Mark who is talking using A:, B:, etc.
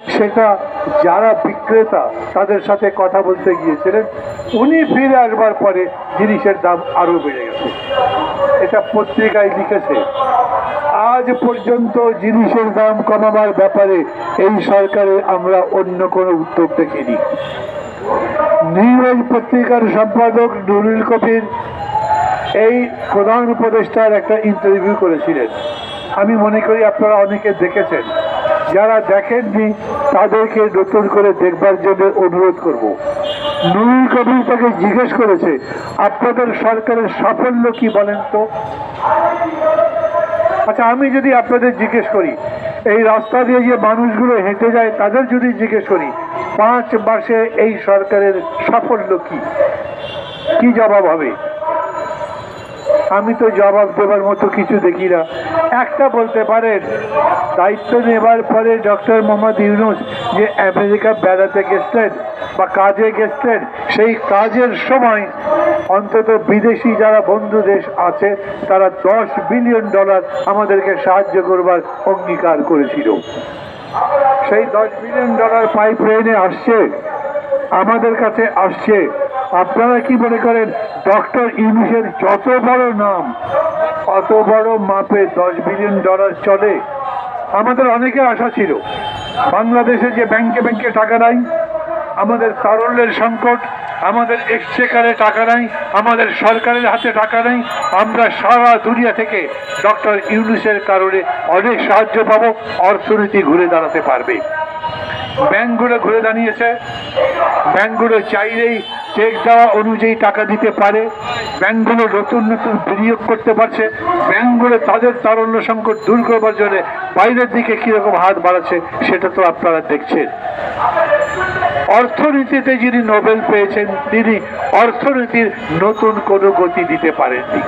A: সেটা যারা বিক্রেতা, তাদের সাথে কথা বলতে গিয়েছিলেন, উনি ফিরে আসবার পরে জিনিসের দাম আরও বেড়ে গেছে। এটা পত্রিকায় লিখেছে। আজ পর্যন্ত জিনিসের দাম কমাবার ব্যাপারে এই সরকারে আমরা অন্য কোনো উদ্যোগ দেখিনি। নিউজ পত্রিকার সম্পাদক নুরুল কবির এই প্রধান উপদেষ্টার একটা ইন্টারভিউ করেছিলেন। আমি মনে করি আপনারা অনেকে দেখেছেন। যারা দেখেননি, তাদেরকে নতুন করে দেখবার জন্য অনুরোধ করব। নুরুল কবির তাকে জিজ্ঞেস করেছে, আপনাদের সরকারের সাফল্য কি বলেন তো? আচ্ছা আমি যদি আপনাদের জিজ্ঞেস করি, এই রাস্তা দিয়ে যে মানুষগুলো হেঁটে যায়, তাদের যদি জিজ্ঞেস করি, পাঁচ মাসে এই সরকারের সাফল্য কি? কি জবাব হবে? আমি তো জবাব দেবার মতো কিছু দেখি না। একটা বলতে পারেন, দায়িত্ব নেবার পরে ডক্টর মোহাম্মদ ইউনুস যে আমেরিকা বেড়াতে গেছিলেন বা কাজে গেছিলেন সেই কাজের সময় অন্তত বিদেশি যারা বন্ধু দেশ আছে, তারা দশ বিলিয়ন ডলার আমাদেরকে সাহায্য করবার অঙ্গীকার করেছিল। সেই দশ বিলিয়ন ডলার পাইপ লাইনে আসছে, আমাদের কাছে আসছে। আপনারা কি মনে করেন, ডক্টর ইউনুসের যত বড় নাম, অত বড় মাপে দশ বিলিয়ন ডলার চলে? আমাদের অনেকের আশা ছিল, বাংলাদেশে যে ব্যাংকে ব্যাংকে টাকা নাই, আমাদের তারল্যের সংকট, আমাদের এক্সচেকারে টাকা নাই, আমাদের সরকারের হাতে টাকা নেই, আমরা সারা দুনিয়া থেকে ডক্টর ইউনুসের কারণে অনেক সাহায্য পাব, অর্থনীতি ঘুরে দাঁড়াতে পারবে। ব্যাংকগুলো ঘুরে দাঁড়িয়েছে, ব্যাংকগুলো চাইলেই চেক দেওয়া অনুযায়ী টাকা দিতে পারে। ব্যাংকগুলো নতুন নতুন বিনিয়োগ করতে পারছে। ব্যাংকগুলো তাদের তারল্য সংকট দূর করবার জন্য বাইরের দিকে কীরকম হাত বাড়াচ্ছে, সেটা তো আপনারা দেখছেন। অর্থনীতিতে যিনি নোবেল পেয়েছেন, তিনি অর্থনীতির নতুন কোনো গতি দিতে পারেননি।